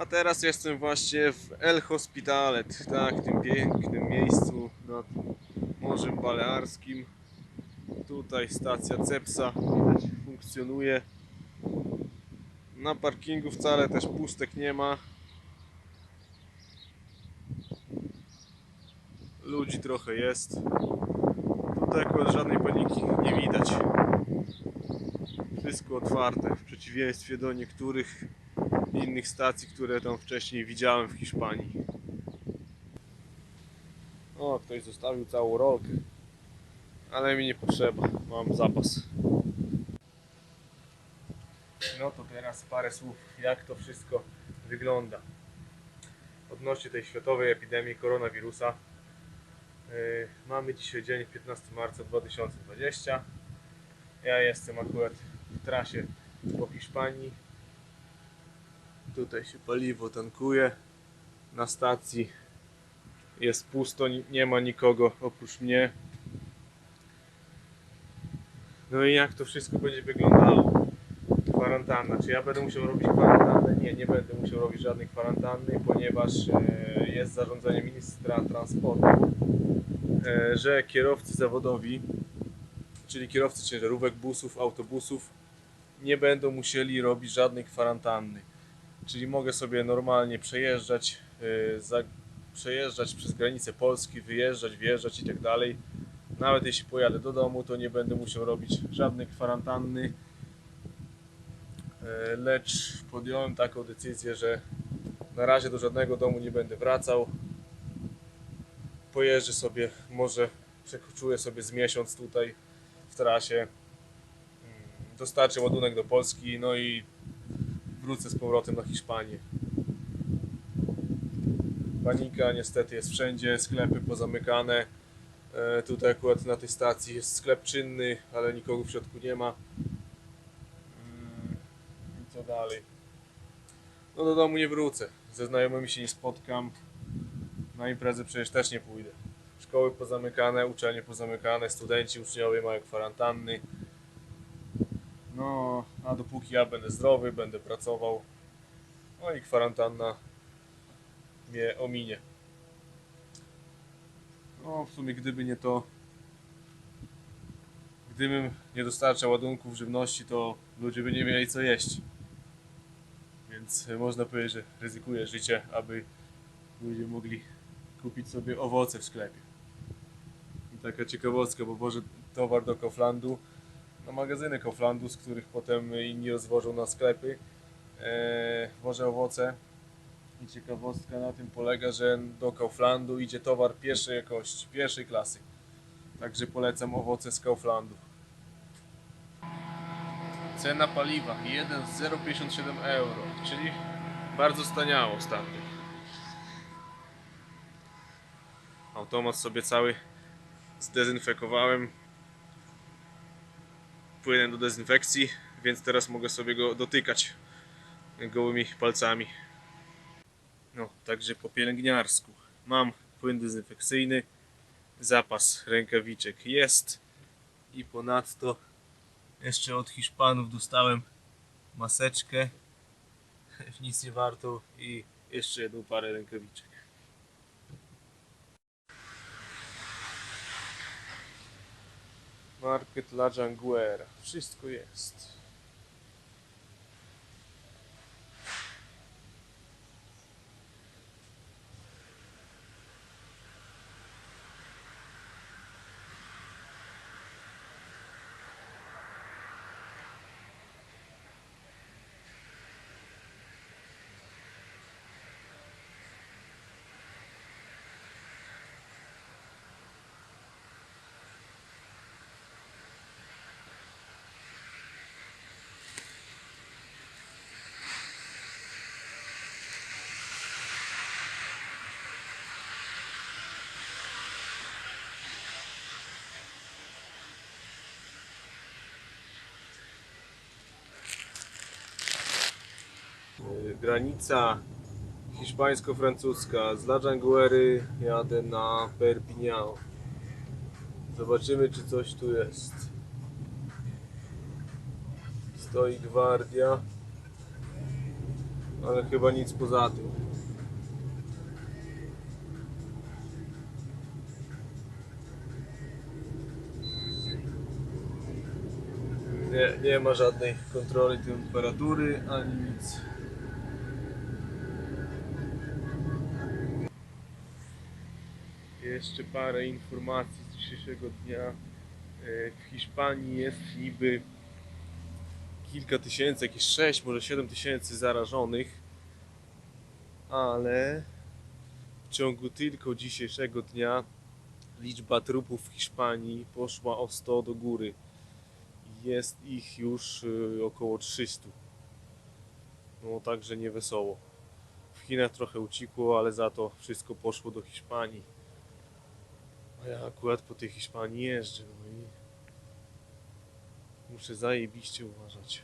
A teraz jestem właśnie w El Hospitalet, tak, tym pięknym miejscu nad Morzem Balearskim. Tutaj stacja Cepsa widać funkcjonuje. Na parkingu wcale też pustek nie ma. Ludzi trochę jest. Tutaj akurat żadnej paniki nie widać. Wszystko otwarte, w przeciwieństwie do niektórych innych stacji, które tam wcześniej widziałem w Hiszpanii. O, ktoś zostawił całą rolkę. Ale mi nie potrzeba, mam zapas. No to teraz parę słów, jak to wszystko wygląda. Odnośnie tej światowej epidemii koronawirusa. Yy, Mamy dzisiaj dzień 15 marca 2020. Ja jestem akurat w trasie po Hiszpanii. Tutaj się paliwo tankuje. Na stacji jest pusto, ni- nie ma nikogo oprócz mnie. No i jak to wszystko będzie wyglądało? Kwarantanna. Czy ja będę musiał robić kwarantannę? Nie, nie będę musiał robić żadnej kwarantanny, ponieważ e, jest zarządzenie ministra transportu, e, że kierowcy zawodowi, czyli kierowcy ciężarówek, busów, autobusów, nie będą musieli robić żadnej kwarantanny. Czyli mogę sobie normalnie przejeżdżać, e, za, przejeżdżać przez granicę Polski, wyjeżdżać, wjeżdżać i tak dalej. Nawet jeśli pojadę do domu, to nie będę musiał robić żadnej kwarantanny. E, Lecz podjąłem taką decyzję, że na razie do żadnego domu nie będę wracał. Pojeżdżę sobie, może przekoczuję sobie z miesiąc tutaj w trasie. Mm, Dostarczę ładunek do Polski, no i wrócę z powrotem na Hiszpanię. Panika niestety jest wszędzie, sklepy pozamykane. E, Tutaj akurat na tej stacji jest sklep czynny, ale nikogo w środku nie ma. Mm, I co dalej? No do domu nie wrócę. Ze znajomymi się nie spotkam. Na imprezę przecież też nie pójdę. Szkoły pozamykane, uczelnie pozamykane, studenci, uczniowie mają kwarantanny. No, a dopóki ja będę zdrowy, będę pracował, no i kwarantanna mnie ominie. No, w sumie gdyby nie to, gdybym nie dostarczał ładunków żywności, to ludzie by nie mieli co jeść. Więc można powiedzieć, że ryzykuję życie, aby ludzie mogli kupić sobie owoce w sklepie. I taka ciekawostka, bo wożę towar do Kauflandu, na magazyny Kauflandu, z których potem inni rozwożą na sklepy. Eee, wożę owoce i ciekawostka na tym polega, że do Kauflandu idzie towar pierwszej jakości, pierwszej klasy. Także polecam owoce z Kauflandu. Cena paliwa 1,057 euro, czyli bardzo staniało ostatnio. Automat sobie cały zdezynfekowałem płynem do dezynfekcji, więc teraz mogę sobie go dotykać gołymi palcami. No, także po pielęgniarsku. Mam płyn dezynfekcyjny, zapas rękawiczek jest i ponadto jeszcze od Hiszpanów dostałem maseczkę, nic nie warto i jeszcze jedną parę rękawiczek. Market La Janguera. Wszystko jest. Granica hiszpańsko-francuska. Z La Janguery jadę na Perpignan. Zobaczymy, czy coś tu jest. Stoi gwardia. Ale chyba nic poza tym. Nie, nie ma żadnej kontroli temperatury ani nic. Jeszcze parę informacji z dzisiejszego dnia. E, W Hiszpanii jest niby kilka tysięcy, jakieś 6, może 7 tysięcy zarażonych, ale w ciągu tylko dzisiejszego dnia liczba trupów w Hiszpanii poszła o 100 do góry. Jest ich już y, około 300. No także nie wesoło. W Chinach trochę ucichło, ale za to wszystko poszło do Hiszpanii. A ja akurat po tej Hiszpanii jeżdżę, no i muszę zajebiście uważać.